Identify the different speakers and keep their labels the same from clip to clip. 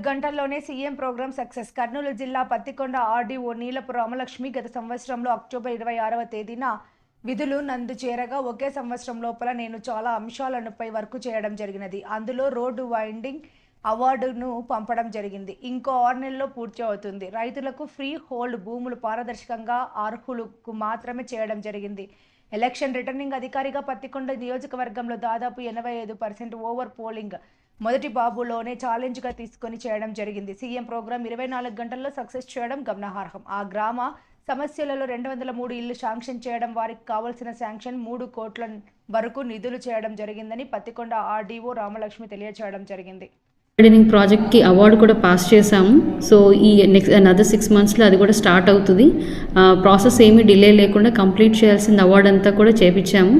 Speaker 1: నాలుగు గంటల్లోనే CM programme success. Kurnool జిల్లా పత్తికొండ ఆర్డీఓ నీలపు రామలక్ష్మి గత సంవత్సరంలో అక్టోబర్ ఇరవై ఆరవ తేదీన విధులు నందు చేరగా ఒకే సంవత్సరం లోపల నేను చాలా అంశాలనుపై వర్క్ చేయడం జరిగినది. అందులో రోడ్డు వైండింగ్ అవార్డును పంపడం జరిగింది. ఇంకో ఆరు నెలల్లో పూర్తి అవుతుంది రైతులకు ఫ్రీ హోల్డ్ భూములు పారదర్శకంగా అర్హులకు మాత్రమే చేయడం జరిగింది. ఎలక్షన్ రిటర్నింగ్ అధికారిగా పత్తికొండ నియోజకవర్గంలో దాదాపు ఎనభై ఐదు పర్సెంట్ ఓవర్ పోలింగ్ మొదటి బాబులోనే ఛాలెంజ్గా తీసుకొని చేయడం జరిగింది. సీఎం ప్రోగ్రాం ఇరవై నాలుగు గంటల్లో సక్సెస్ చేయడం గమనార్హం. ఆ గ్రామ సమస్యలలో రెండు వందల మూడు ఇళ్ళు శాంక్షన్ చేయడం వారికి కావాల్సిన శాంక్షన్ మూడు కోట్ల వరకు నిధులు చేయడం జరిగిందని పత్తికొండ ఆర్డీఓ రామలక్ష్మి తెలియచేయడం జరిగింది.
Speaker 2: గార్డెనింగ్ ప్రాజెక్ట్కి అవార్డు కూడా పాస్ చేశాము. సో ఈ నెక్స్ట్ అనదర్ సిక్స్ మంత్స్లో అది కూడా స్టార్ట్ అవుతుంది. ప్రాసెస్ ఏమీ డిలే లేకుండా కంప్లీట్ చేయాల్సిన అవార్డు అంతా కూడా చేపించాము.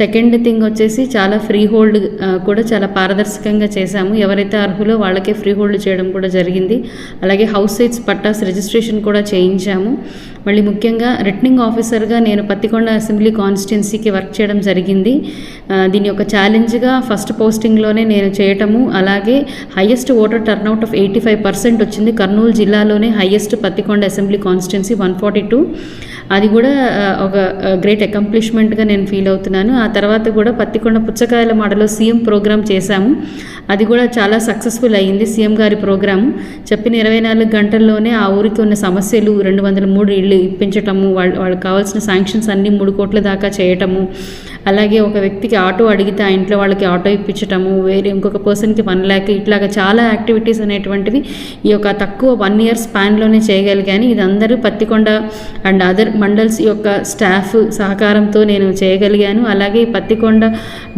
Speaker 2: సెకండ్ థింగ్ వచ్చేసి చాలా ఫ్రీ హోల్డ్ కూడా చాలా పారదర్శకంగా చేశాము. ఎవరైతే అర్హులో వాళ్ళకే ఫ్రీ హోల్డ్ చేయడం కూడా జరిగింది. అలాగే హౌస్ సైట్స్ పట్టాస్ రిజిస్ట్రేషన్ కూడా చేయించాము. మళ్ళీ ముఖ్యంగా రిటర్నింగ్ ఆఫీసర్గా నేను పత్తికొండ అసెంబ్లీ కాన్స్టిట్యున్సీకి వర్క్ చేయడం జరిగింది. దీని యొక్క ఛాలెంజ్గా ఫస్ట్ పోస్టింగ్లోనే నేను చేయటము అలాగే highest voter turnout of eighty five percent వచ్చింది. కర్నూలు జిల్లాలోనే highest Pattikonda assembly constituency one forty two. అది కూడా ఒక గ్రేట్ అకంప్లిష్మెంట్గా నేను ఫీల్ అవుతున్నాను. ఆ తర్వాత కూడా పత్తికొండ పుచ్చకాయల మాటలో సీఎం ప్రోగ్రామ్ చేశాము. అది కూడా చాలా సక్సెస్ఫుల్ అయ్యింది సీఎం గారి ప్రోగ్రాము చెప్పిన ఇరవై నాలుగు గంటల్లోనే ఆ ఊరికి ఉన్న సమస్యలు రెండు వందల మూడు ఇళ్ళు ఇప్పించటము వాళ్ళు వాళ్ళకి కావాల్సిన శాంక్షన్స్ అన్నీ మూడు కోట్ల దాకా చేయటము అలాగే ఒక వ్యక్తికి ఆటో అడిగితే ఆ ఇంట్లో వాళ్ళకి ఆటో ఇప్పించటము వేరే ఇంకొక పర్సన్కి వన్ ల్యాక్ ఇట్లాగా చాలా యాక్టివిటీస్ అనేటువంటివి ఈ యొక్క తక్కువ వన్ ఇయర్ స్పాన్లోనే చేయగలిగాను ఇది అందరూ పత్తికొండ అండ్ అదర్ మండల్స్ యొక్క స్టాఫ్ సహకారంతో నేను చేయగలిగాను. అలాగే ఈ పత్తికొండ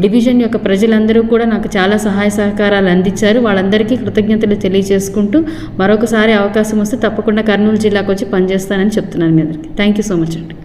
Speaker 2: డివిజన్ యొక్క ప్రజలందరూ కూడా నాకు చాలా సహాయ సహకారాలు అందించారు. వాళ్ళందరికీ కృతజ్ఞతలు తెలియజేసుకుంటూ మరొకసారి అవకాశం వస్తే తప్పకుండా కర్నూలు జిల్లాకు వచ్చి పనిచేస్తానని చెప్తున్నాను మీ అందరికీ. థ్యాంక్ యూ సో మచ్ అండి.